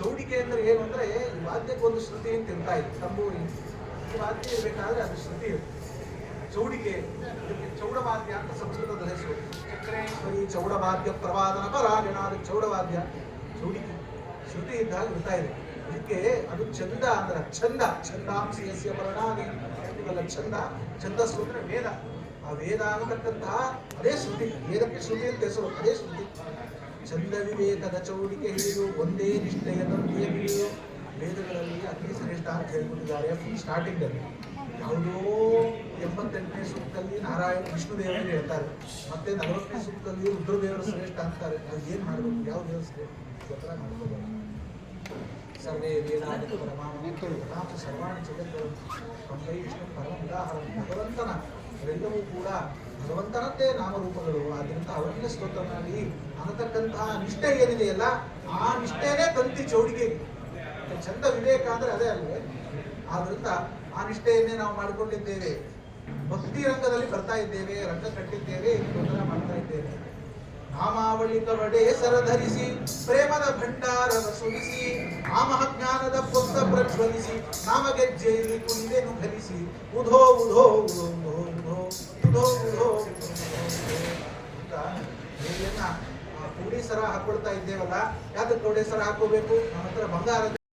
ಚೌಡಿಕೆ ಅಂದ್ರೆ ಏನು ಅಂದ್ರೆ ಈ ವಾದ್ಯಕ್ಕೆ ಒಂದು ಶ್ರುತಿ ಅಂತ ಇರ್ತಾ ಇತ್ತು ತಂಬೂರಿ ಈ ವಾದ್ಯ ಇರಬೇಕಾದ್ರೆ ಅದು ಶ್ರುತಿ ಇರುತ್ತೆ. ಚೌಡಿಕೆ ಚೌಡವಾದ್ಯ ಅಂತ ಸಂಸ್ಕೃತದ ಹೆಸರು ಚಕ್ರೇಶ್ವರಿ ಚೌಡವಾದ್ಯ, ಪ್ರವಾದನ ಅದಕ್ಕೆ ಚೌಡವಾದ್ಯ. ಚೌಡಿಕೆ, ಶ್ರುತಿ ಇದ್ದಾಗ ಇರ್ತಾ ಇದೆ. ಅದಕ್ಕೆ ಅದು ಚಂದ ಅಂದ್ರೆ ಚಂದ ಚಂದಾಂಶಿ ಯಸ್ಯ ಪರಿಣಾಮಿ ಇವೆಲ್ಲ ಚಂದ ಛಂದಸ್ಸು ಅಂದ್ರೆ ವೇದ. ಆ ವೇದ ಅನ್ನತಕ್ಕಂತಹ ಅದೇ ಶ್ರುತಿ. ವೇದಕ್ಕೆ ಶ್ರುತಿ ಅಂತ ಹೆಸರು, ಅದೇ ಶ್ರುತಿ. ಚಂದ ವಿವೇಕದ ಚೌಡಿಕೆ ಹಿಡಿದು ಒಂದೇ ನಿಷ್ಠೆಯನ್ನು ಹಿಡಿದು ವೇದಗಳಲ್ಲಿ ಅತಿ ಶ್ರೇಷ್ಠ ಅಂತ ಹೇಳ್ಬಿಟ್ಟಿದ್ದಾರೆ ಸ್ಟಾರ್ಟಿಂಗ್ ಅಲ್ಲಿ. ಯಾವುದೋ ಎಂಬತ್ತೆಂಟನೇ ಸೂಕ್ತದಲ್ಲಿ ನಾರಾಯಣ ವಿಷ್ಣುದೇವರು ಹೇಳ್ತಾರೆ. ಮತ್ತೆ ನಲವತ್ತನೇ ಸೂಕ್ತದಲ್ಲಿ ರುದ್ರದೇವರು ಶ್ರೇಷ್ಠ ಅಂತಾರೆ. ಅದು ಏನ್ ಮಾಡಬೇಕು? ಯಾವ ದೇವರು ಶ್ರೇಷ್ಠ? ಗೊತ್ತರ ಮಾಡ್ಕೋಬೇಕು ಸರ್ವೇ ವೇದಾಂತ ಪರಮಾತ್ಮ ಸರ್ವಾಣಿ ಜಗತ್ತು ವಿಷ್ಣು ಪರಮ ಉದಾಹರಣೆ ಭಗವಂತನ. ಅವೆಲ್ಲವೂ ಕೂಡ ಭಗವಂತನದ್ದೇ ನಾಮರೂಪಗಳು. ಆದ್ದರಿಂದ ಅವನಿಗೆ ಸ್ತೋತ್ರ ಮಾಡಿ ಅನ್ನತಕ್ಕಂತಹ ನಿಷ್ಠೆ ಏನಿದೆಯಲ್ಲ, ಆ ನಿಷ್ಠೆನೇ ತಂತಿ ಚೌಡಿಗೆ. ಚಂದ ವಿವೇಕ ಅಂದ್ರೆ ಅದೇ ಅಲ್ವೇ? ಆದ್ರಿಂದ ಆ ನಿಷ್ಠೆಯನ್ನೇ ನಾವು ಮಾಡಿಕೊಂಡಿದ್ದೇವೆ. ಭಕ್ತಿ ರಂಗದಲ್ಲಿ ಬರ್ತಾ ಇದ್ದೇವೆ, ರಂಗ ಕಟ್ಟಿದ್ದೇವೆ ಸ್ತೋತ್ರ ಮಾಡ್ತಾ ಇದ್ದೇವೆ. ನಾಮಾವಳಿ ಕವಡೆ ಸರ ಧರಿಸಿ ಪ್ರೇಮದ ಭಂಡಾರವ ಸುರಿಸಿ ಮಹಾಜ್ಞಾನದ ಪುಸ್ತ ಪ್ರಜ್ವಲಿಸಿ, ನಾಮಗೆಜ್ಜೆಯಲ್ಲಿ ಕುಂದೇನು ಧರಿಸಿ ಉಧೋ ಉಧೋ ಉಧೋ. ಕೋಡಿ ಸರ ಹಾಕೊಳ್ತಾ ಇದ್ದೇವಲ್ಲ ಯಾಕೆ ಕೋಡಿ ಹಾಕೋಬೇಕು? ನಮ್ಮ ಹತ್ರ ಬಂಗಾರ